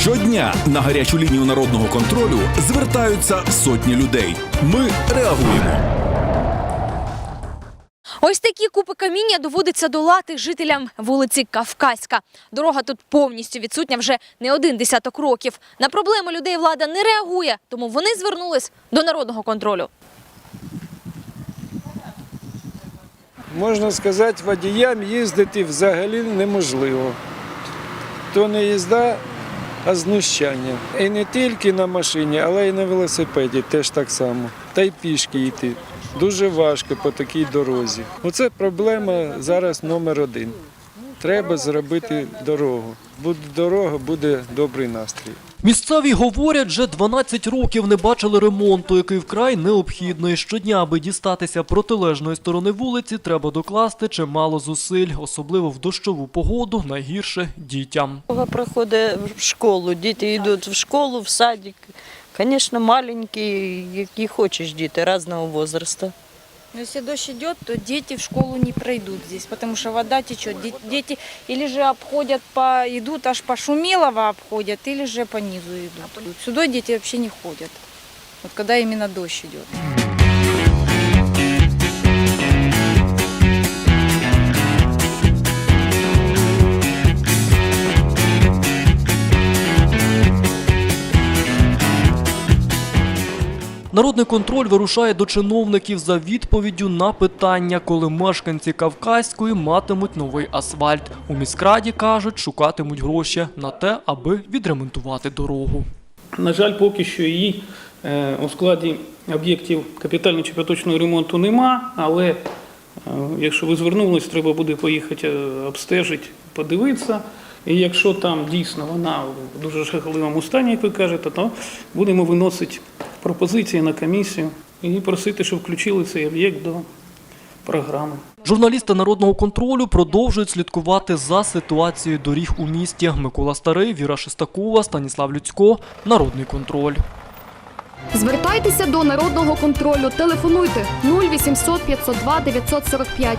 Щодня на гарячу лінію народного контролю звертаються сотні людей. Ми реагуємо. Ось такі купи каміння доводиться долати жителям вулиці Кавказька. Дорога тут повністю відсутня вже не один десяток років. На проблеми людей влада не реагує, тому вони звернулись до народного контролю. Можна сказати, водіям їздити взагалі неможливо. То не їзда, а знущання. І не тільки на машині, але й на велосипеді теж так само. Та й пішки йти. Дуже важко по такій дорозі. Оце проблема зараз номер один. Треба зробити дорогу. Буде дорога, буде добрий настрій. Місцеві говорять, вже 12 років не бачили ремонту, який вкрай необхідний. Щодня, аби дістатися протилежної сторони вулиці, треба докласти чимало зусиль, особливо в дощову погоду, найгірше дітям. Проходить в школу, діти йдуть в школу, в садик. Звісно, маленькі, які хочеш діти різного возрасту. Но если дождь идет, то дети в школу не пройдут здесь, потому что вода течет. Дети или же обходят по, идут аж по Шумилово обходят, или же по низу идут. Сюда дети вообще не ходят. Вот когда именно дождь идет. Народний контроль вирушає до чиновників за відповіддю на питання, коли мешканці Кавказької матимуть новий асфальт. У міськраді кажуть, шукатимуть гроші на те, аби відремонтувати дорогу. На жаль, поки що її е, у складі об'єктів капітального чи поточного ремонту нема, але е, якщо ви звернулись, треба буде поїхати е, обстежити, подивитися. І якщо там дійсно вона в дуже жахливому стані, як ви кажете, то будемо виносити пропозиції на комісію і просити, щоб включили цей об'єкт до програми. Журналісти народного контролю продовжують слідкувати за ситуацією доріг у місті. Микола Старий, Віра Шестакова, Станіслав Люцько. Народний контроль. Звертайтеся до народного контролю. Телефонуйте 0800 502 945.